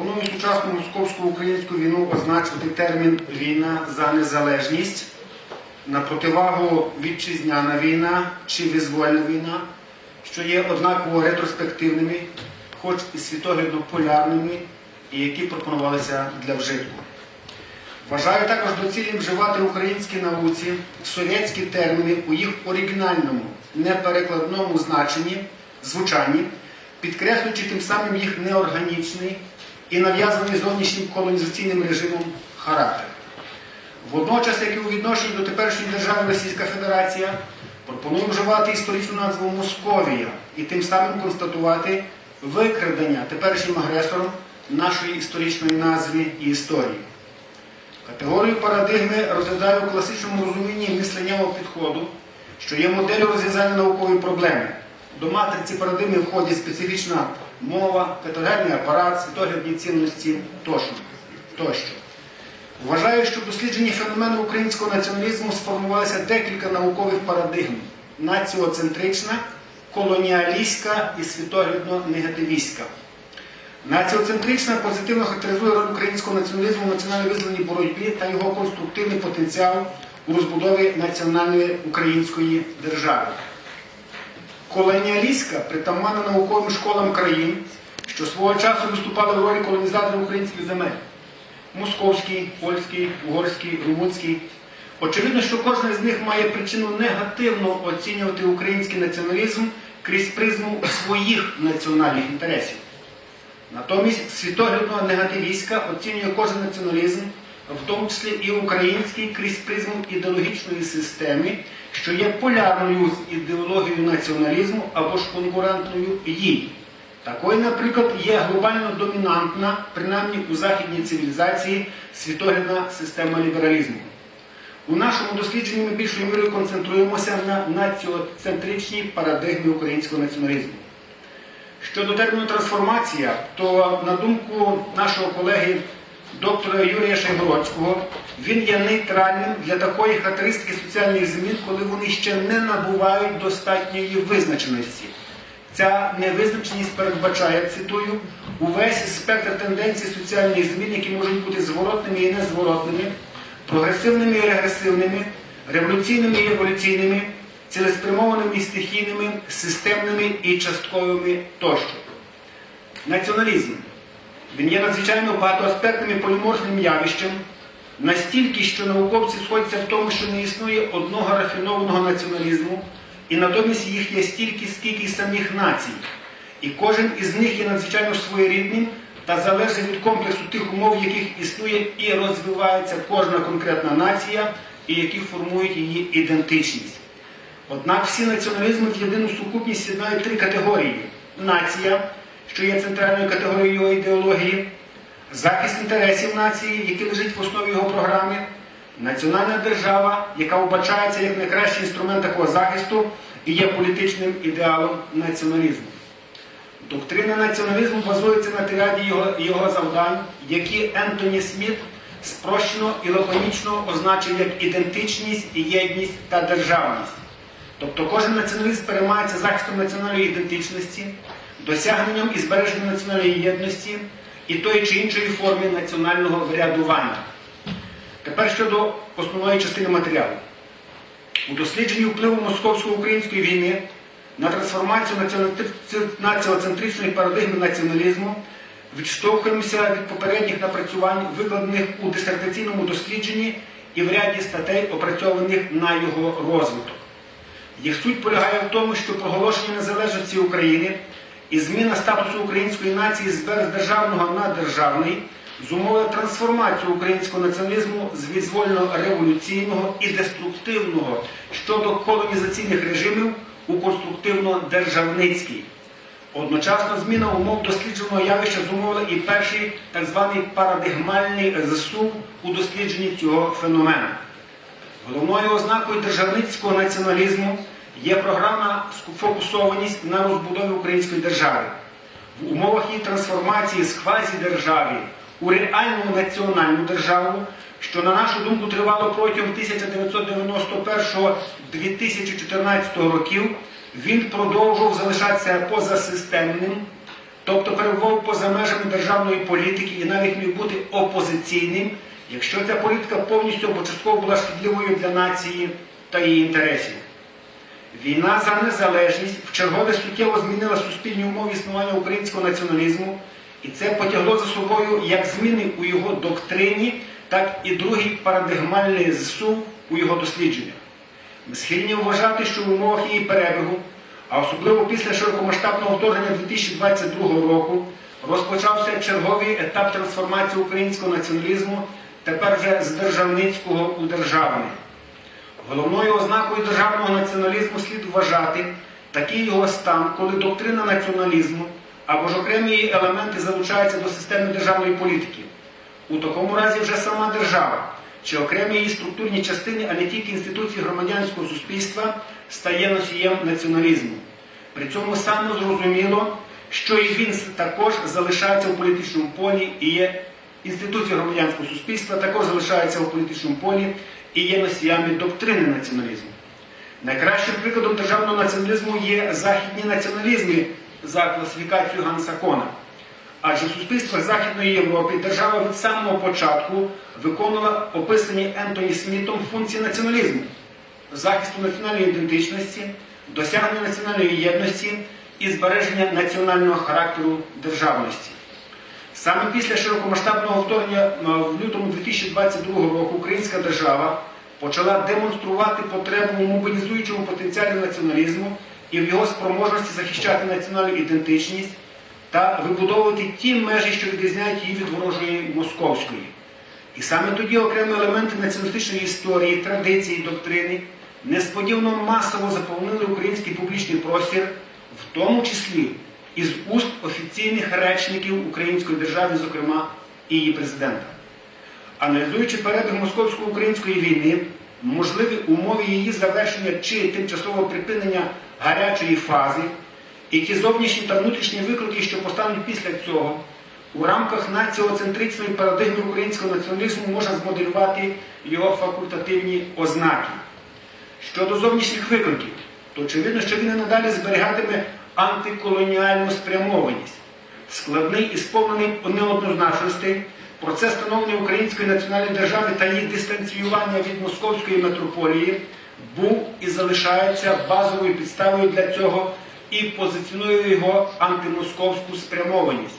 Пропоную сучасну московсько-українську війну означити термін війна за незалежність на противагу вітчизняна війна чи визвольна війна, що є однаково ретроспективними, хоч і світоглядно полярними, і які пропонувалися для вжитку. Вважаю також доцільним вживати в українській науці совєтські терміни у їх оригінальному, неперекладному значенні, звучанні, підкреслюючи тим самим їх неорганічний і нав'язаний зовнішнім колонізаційним режимом характер. Водночас, як і у відношенні до теперішньої держави Російська Федерація, пропоную вживати історичну назву Московія і тим самим констатувати викрадення теперішнім агресором нашої історичної назви і історії. Категорію парадигми розглядаю у класичному розумінні мисленнєвого підходу, що є моделлю розв'язання наукової проблеми. До матриці парадигми входять специфічна мова, категоріальний апарат, світоглядні цінності тощо. тощо. Вважаю, що в дослідженні феномену українського націоналізму сформувалося декілька наукових парадигм: націоцентрична, колоніалістська і світоглядно-негативістська. Націоцентрична позитивно характеризує роль українського націоналізму в національно-визвольній боротьбі та його конструктивний потенціал у розбудові національної української держави. Колоніалістська притаманна науковим школам країн, що свого часу виступали в ролі колонізаторів українських земель московський, польський, угорський, румунський. Очевидно, що кожна з них має причину негативно оцінювати український націоналізм крізь призму своїх національних інтересів. Натомість світоглядно негативістська оцінює кожен націоналізм, в тому числі і український, крізь призму ідеологічної системи, що є полярною з ідеологією націоналізму або ж конкурентною їй. Такою, наприклад, є глобально домінантна, принаймні у західній цивілізації, світоглядна система лібералізму. У нашому дослідженні ми більшою мірою концентруємося на націоцентричній парадигмі українського націоналізму. Щодо терміну трансформація, то на думку нашого колеги доктора Юрія Шайгородського, він є нейтральним для такої характеристики соціальних змін, коли вони ще не набувають достатньої визначеності. Ця невизначеність передбачає, цитую, увесь спектр тенденцій соціальних змін, які можуть бути зворотними і незворотними, прогресивними і регресивними, революційними і еволюційними, цілеспрямованими і стихійними, системними і частковими тощо. Націоналізм. Він є надзвичайно багатоаспектним і поліморфним явищем, настільки, що науковці сходяться в тому, що не існує одного рафінованого націоналізму, і натомість їх є стільки, скільки й самих націй. І кожен із них є надзвичайно своєрідним та залежить від комплексу тих умов, в яких існує і розвивається кожна конкретна нація, і які формують її ідентичність. Однак всі націоналізми в єдину сукупність з'єднають три категорії: нація, що є центральною категорією його ідеології, захист інтересів нації, який лежить в основі його програми, національна держава, яка вбачається як найкращий інструмент такого захисту і є політичним ідеалом націоналізму. Доктрина націоналізму базується на тріаді його, його завдань, які Ентоні Сміт спрощено і лаконічно означив як ідентичність, єдність та державність. Тобто кожен націоналіст переймається захистом національної ідентичності, досягненням і збереженням національної єдності і тої чи іншої форми національного врядування. Тепер щодо основної частини матеріалу. У дослідженні впливу московсько-української війни на трансформацію націоцентричної парадигми націоналізму відштовхуємося від попередніх напрацювань, викладених у дисертаційному дослідженні і в ряді статей, опрацьованих на його розвиток. Їх суть полягає в тому, що проголошення незалежності України і зміна статусу української нації з бездержавного на державний зумовує трансформацію українського націоналізму з відзвольно-революційного і деструктивного щодо колонізаційних режимів у конструктивно-державницький. Одночасно зміна умов дослідженого явища зумовила і перший так званий парадигмальний зсув у дослідженні цього феномена. Головною ознакою державницького націоналізму є програмна сфокусованість на розбудові української держави. В умовах її трансформації з квазідержави у реальну національну державу, що, на нашу думку, тривало протягом 1991-2014 років, він продовжував залишатися позасистемним, тобто перебував поза межами державної політики і навіть міг бути опозиційним, якщо ця політика повністю або частково була шкідливою для нації та її інтересів. Війна за незалежність вчергове суттєво змінила суспільні умови існування українського націоналізму, і це потягло за собою як зміни у його доктрині, так і другий парадигмальний зсув у його дослідженнях. Ми схильні вважати, що в умовах її перебігу, а особливо після широкомасштабного вторгнення 2022 року, розпочався черговий етап трансформації українського націоналізму, тепер вже з державницького у державний. Головною ознакою державного націоналізму слід вважати такий його стан, коли доктрина націоналізму або ж окремі її елементи залучаються до системи державної політики. У такому разі вже сама держава чи окремі її структурні частини, а не тільки інституції громадянського суспільства, стає носієм націоналізму. При цьому саме зрозуміло, що і він також залишається у політичному полі і є інституції громадянського суспільства, також залишаються у політичному полі і є носіями доктрини націоналізму. Найкращим прикладом державного націоналізму є західні націоналізми за класифікацією Ганса Кона. Адже в суспільствах Західної Європи держава від самого початку виконувала описані Ентоні Смітом функції націоналізму, захисту національної ідентичності, досягнення національної єдності і збереження національного характеру державності. Саме після широкомасштабного вторгнення е, в лютому 2022 року українська держава почала демонструвати потребу у мобілізуючому потенціалі націоналізму і в його спроможності захищати національну ідентичність та вибудовувати ті межі, що відрізняють її від ворожої московської. І саме тоді окремі елементи націоналістичної історії, традиції, доктрини несподівано масово заповнили український публічний простір, в тому числі із уст офіційних речників української держави, зокрема і її президента. Аналізуючи перебіг московсько-української війни, можливі умови її завершення чи тимчасового припинення гарячої фази, і ті зовнішні та внутрішні виклики, що постануть після цього, у рамках націоцентричної парадигми українського націоналізму можна змоделювати його факультативні ознаки. Щодо зовнішніх викликів, то очевидно, що він і надалі зберігатиме антиколоніальну спрямованість, складний і сповнений неоднозначностей, процес становлення української національної держави та її дистанціювання від московської метрополії був і залишається базовою підставою для цього і позиціонує його антимосковську спрямованість.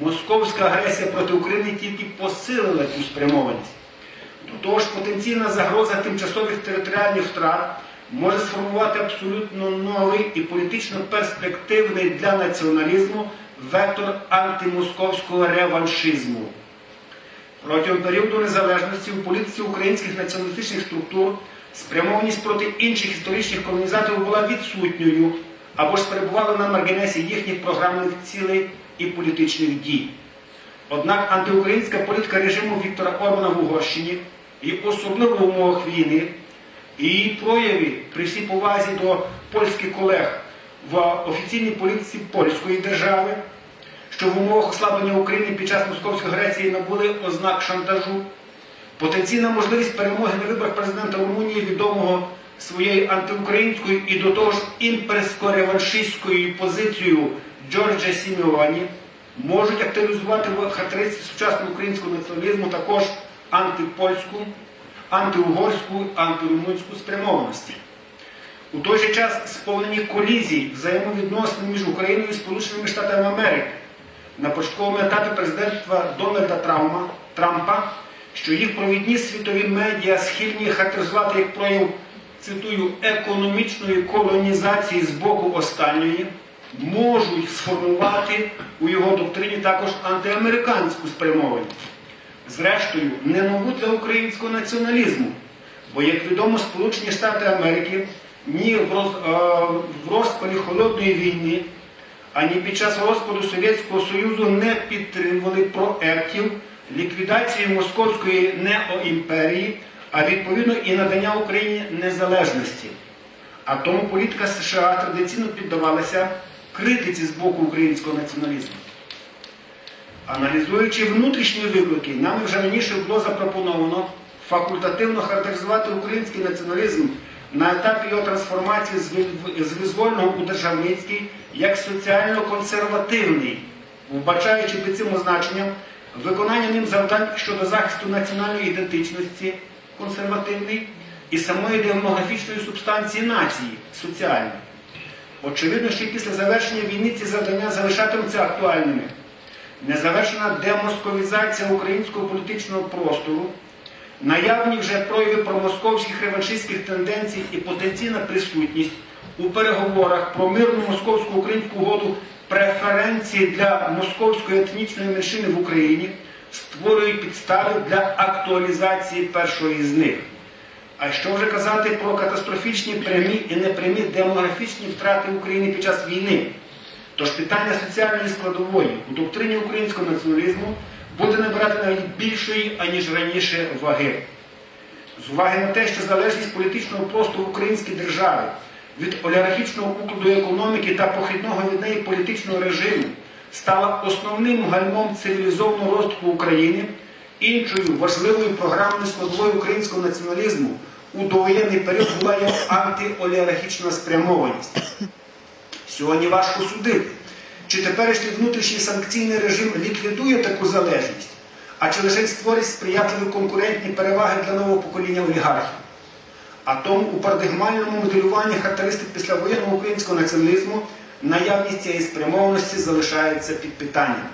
Московська агресія проти України тільки посилила цю спрямованість. До того ж, потенційна загроза тимчасових територіальних втрат може сформувати абсолютно новий і політично перспективний для націоналізму вектор антимосковського реваншизму. Протягом періоду незалежності у політиці українських націоналістичних структур спрямованість проти інших історичних колонізаторів була відсутньою або ж перебувала на маргінесі їхніх програмних цілей і політичних дій. Однак антиукраїнська політика режиму Віктора Орбана в Угорщині і особливо в умовах війни, і її прояви при всій повазі до польських колег в офіційній політиці польської держави, що в умовах ослаблення України під час московської агресії набули ознак шантажу, потенційна можливість перемоги на виборах президента Румунії відомого своєю антиукраїнською і до того ж імперсько-реваншистською позицією Джорджа Сімеоні можуть активізувати в сучасного українського націоналізму також антипольську, антиугорську, антирумунську спрямованості. У той же час сповнені колізій взаємовідносин між Україною і Сполученими Штатами Америки на початковому етапі президентства Дональда Трампа, Трампа, що їх провідні світові медіа схильні характеризувати як прояв, цитую, економічної колонізації з боку останньої, можуть сформувати у його доктрині також антиамериканську спрямованість. Зрештою, не нову для українського націоналізму, бо, як відомо, Сполучені Штати Америки ні е, в розпалі холодної війни, ані під час розпаду Совєтського Союзу не підтримували проєктів ліквідації московської неоімперії, а відповідно і надання Україні незалежності. А тому політика США традиційно піддавалася критиці з боку українського націоналізму. Аналізуючи внутрішні виклики, нами вже раніше було запропоновано факультативно характеризувати український націоналізм на етапі його трансформації з визвольного у державницький як соціально-консервативний вбачаючи під цим означенням виконання ним завдань щодо захисту національної ідентичності консервативної і самої демографічної субстанції нації соціальної. Очевидно, що після завершення війни ці завдання залишатимуться актуальними. Незавершена демосковізація українського політичного простору, наявні вже прояви промосковських реваншистських тенденцій і потенційна присутність у переговорах про мирну московсько-українську угоду преференції для московської етнічної меншини в Україні створюють підстави для актуалізації першої з них. А що вже казати про катастрофічні прямі і непрямі демографічні втрати України під час війни? Тож питання соціальної складової у доктрині українського націоналізму буде набирати навіть більшої, аніж раніше ваги. З уваги на те, що залежність політичного простору української держави від олігархічного укладу економіки та похідного від неї політичного режиму стала основним гальмом цивілізованого розвитку України, іншою важливою програмною складовою українського націоналізму у довоєнний період була його антиолігархічна спрямованість. Сьогодні важко судити, чи теперішній внутрішній санкційний режим ліквідує таку залежність, а чи лише створить сприятливі конкурентні переваги для нового покоління олігархів. А тому у парадигмальному моделюванні характеристик післявоєнного українського націоналізму наявність цієї спрямованості залишається під питанням.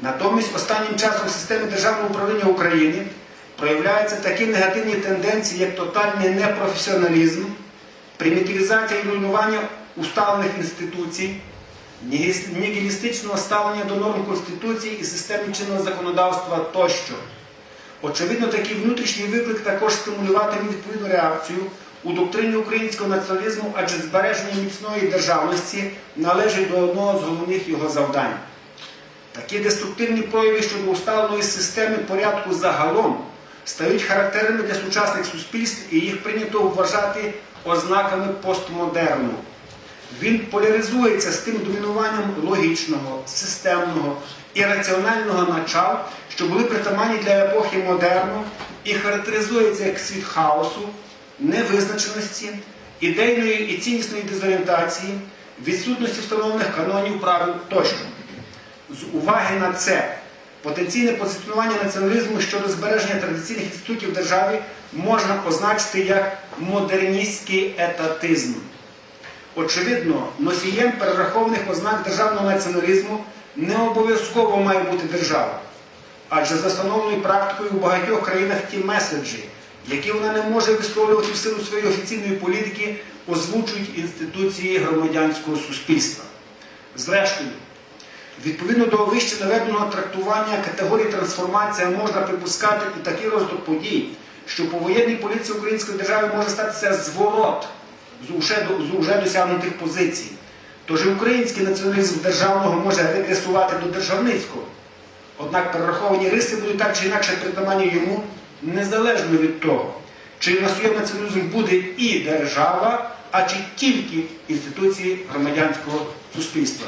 Натомість останнім часом в системі державного управління України проявляються такі негативні тенденції, як тотальний непрофесіоналізм, примітивізація і руйнування усталених інституцій, нігілістичного ставлення до норм Конституції і системи чинного законодавства тощо. Очевидно, такий внутрішній виклик також стимулюватиме відповідну реакцію у доктрині українського націоналізму, адже збереження міцної державності належить до одного з головних його завдань. Такі деструктивні прояви щодо усталеної системи порядку загалом стають характерними для сучасних суспільств і їх прийнято вважати ознаками постмодерну. Він поляризується з тим домінуванням логічного, системного і раціонального начал, що були притаманні для епохи модерну, і характеризується як світ хаосу, невизначеності, ідейної і ціннісної дезорієнтації, відсутності встановлених канонів правил тощо. З уваги на це потенційне позиціонування націоналізму щодо збереження традиційних інститутів держави можна позначити як модерністський етатизм. Очевидно, носієм перерахованих ознак державного націоналізму не обов'язково має бути держава. Адже за встановленою практикою у багатьох країнах ті меседжі, які вона не може висловлювати в силу своєї офіційної політики, озвучують інституції громадянського суспільства. Зрештою, відповідно до вище наведеного трактування категорії трансформація можна припускати і такий розвиток подій, що по воєнній поліції української держави може статися зворот з уже, з уже досягнутих позицій. Тож український націоналізм державного може регресувати до державницького. Однак перераховані риси будуть так чи інакше притаманні йому незалежно від того, чи на своєму націоналізм буде і держава, а чи тільки інституції громадянського суспільства.